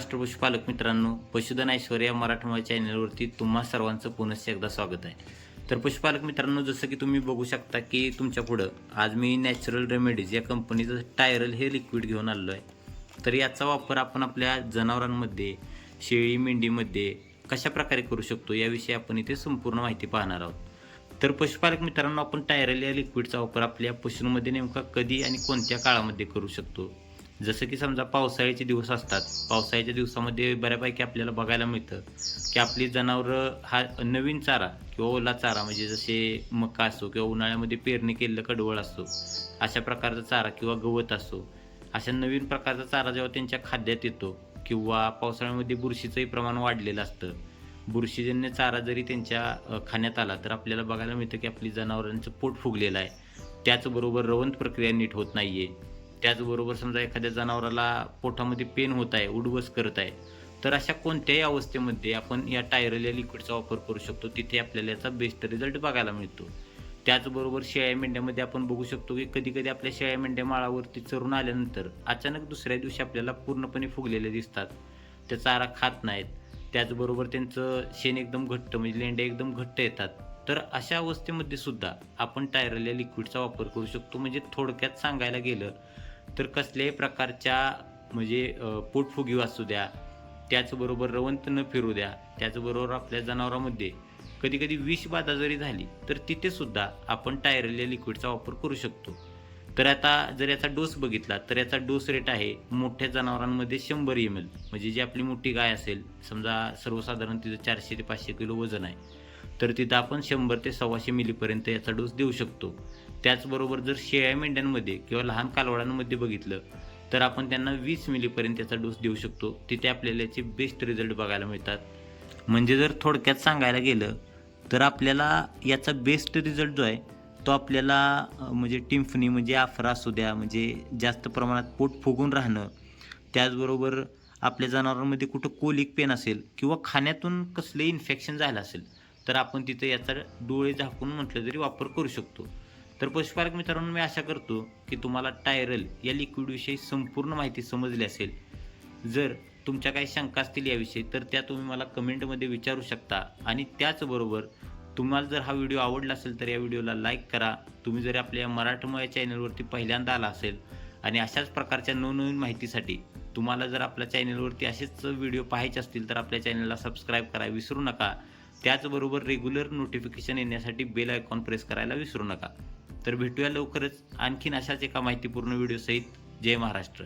महाराष्ट्र पशुपालक मित्रांनो पशुधन ऐश्वर्या या चॅनलवरती तुम्हा सर्वांचं पुनश्च एकदा स्वागत आहे. तर पशुपालक मित्रांनो जसं की तुम्ही बघू शकता की तुमच्या पुढं आज मी नॅचरल रेमेडीज या कंपनीचं टायरल हे लिक्विड घेऊन आलेलो आहे. तर याचा वापर आपण आपल्या जनावरांमध्ये शेळी मेंढीमध्ये कशा प्रकारे करू शकतो याविषयी आपण इथे संपूर्ण माहिती पाहणार आहोत. तर पशुपालक मित्रांनो आपण टायरल या लिक्विडचा वापर आपल्या पशूंमध्ये नेमका कधी आणि कोणत्या काळामध्ये करू शकतो? जसं की समजा पावसाळ्याचे दिवस असतात पावसाळ्याच्या दिवसामध्ये बऱ्यापैकी आपल्याला बघायला मिळतं की आपली जनावरं हा नवीन चारा किंवा ओला चारा म्हणजे जसे मका असो किंवा उन्हाळ्यामध्ये पेरणी केलेलं कडवळ असतो अशा प्रकारचा चारा किंवा गवत असो अशा नवीन प्रकारचा चारा जेव्हा त्यांच्या खाद्यात येतो किंवा पावसाळ्यामध्ये बुरशीचंही प्रमाण वाढलेलं असतं. बुरशीजन्य चारा जरी त्यांच्या खाण्यात आला तर आपल्याला बघायला मिळतं की आपली जनावरांचं पोट फुगलेलं आहे. त्याचबरोबर रवंत प्रक्रिया नीट होत नाही आहे त्याचबरोबर समजा एखाद्या जनावराला पोटामध्ये पेन होत आहे उडवस करत आहे तर अशा कोणत्याही अवस्थेमध्ये आपण या टायरल या लिक्विडचा वापर करू शकतो. तिथे आपल्याला याचा बेस्ट रिझल्ट बघायला मिळतो. त्याचबरोबर शेळ्या मेंढ्यामध्ये आपण बघू शकतो की कधी कधी आपल्या शेळ्या मेंढ्या माळावरती चरून आल्यानंतर अचानक दुसऱ्या दिवशी आपल्याला पूर्णपणे फुगलेले दिसतात. ते चारा खात नाहीत. त्याचबरोबर त्यांचं शेण एकदम घट्ट म्हणजे लेंड्या एकदम घट्ट येतात. तर अशा अवस्थेमध्ये सुद्धा आपण टायरल या लिक्विडचा वापर करू शकतो. म्हणजे थोडक्यात सांगायला गेलं तर कसल्याही प्रकारच्या म्हणजे पोटफुगी असू द्या त्याचबरोबर रवंत न फिरू द्या त्याचबरोबर आपल्या जनावरांमध्ये कधी कधी जरी झाली तर तिथेसुद्धा आपण टायरल्या लिक्विडचा वापर करू शकतो. तर आता जर याचा डोस बघितला तर याचा डोस रेट आहे मोठ्या जनावरांमध्ये शंभर एम एल. म्हणजे जी आपली मोठी गाय असेल समजा सर्वसाधारण तिचं चारशे ते पाचशे किलो वजन आहे. तर तिथं आपण शंभर ते सव्वाशे मिलीपर्यंत याचा डोस देऊ शकतो. त्याचबरोबर जर शेळ्या मेंढ्यांमध्ये किंवा लहान कालवडांमध्ये बघितलं तर आपण त्यांना वीस मिलीपर्यंत याचा डोस देऊ शकतो. तिथे आपल्याला याचे बेस्ट रिझल्ट बघायला मिळतात. म्हणजे जर थोडक्यात सांगायला गेलं तर आपल्याला याचा बेस्ट रिझल्ट जो आहे तो आपल्याला म्हणजे टिम्फनी म्हणजे आफरा असू द्या म्हणजे जास्त प्रमाणात पोट फुगून राहणं त्याचबरोबर आपल्या जनावरांमध्ये कुठं कोलिक पेन असेल किंवा खाण्यातून कसले इन्फेक्शन झालं असेल तर आपण तिथं याचा डोळे झाकून म्हटलं तरी वापर करू शकतो. तर पशुपालक मित्रांनो मी आशा करतो की तुम्हाला टायरल या लिक्विडविषयी संपूर्ण माहिती समजली असेल. जर तुमच्या काही शंका असतील याविषयी तर त्या तुम्ही मला कमेंटमध्ये विचारू शकता. आणि त्याचबरोबर तुम्हाला जर हा व्हिडिओ आवडला असेल तर या व्हिडिओला लाईक करा. तुम्ही जर आपल्या मराठमोळ्या चॅनलवरती पहिल्यांदा आला असेल आणि अशाच प्रकारच्या नवनवीन माहितीसाठी तुम्हाला जर आपल्या चॅनलवरती असेच व्हिडिओ पाहायचे असतील तर आपल्या चॅनलला सबस्क्राईब करायला विसरू नका. त्याचबरोबर रेग्युलर नोटिफिकेशन येण्यासाठी बेल आयकॉन प्रेस करायला विसरू नका. तर भेटूया लवकरच. आणखीन अशाच एका माहितीपूर्ण व्हिडिओसहित जय महाराष्ट्र.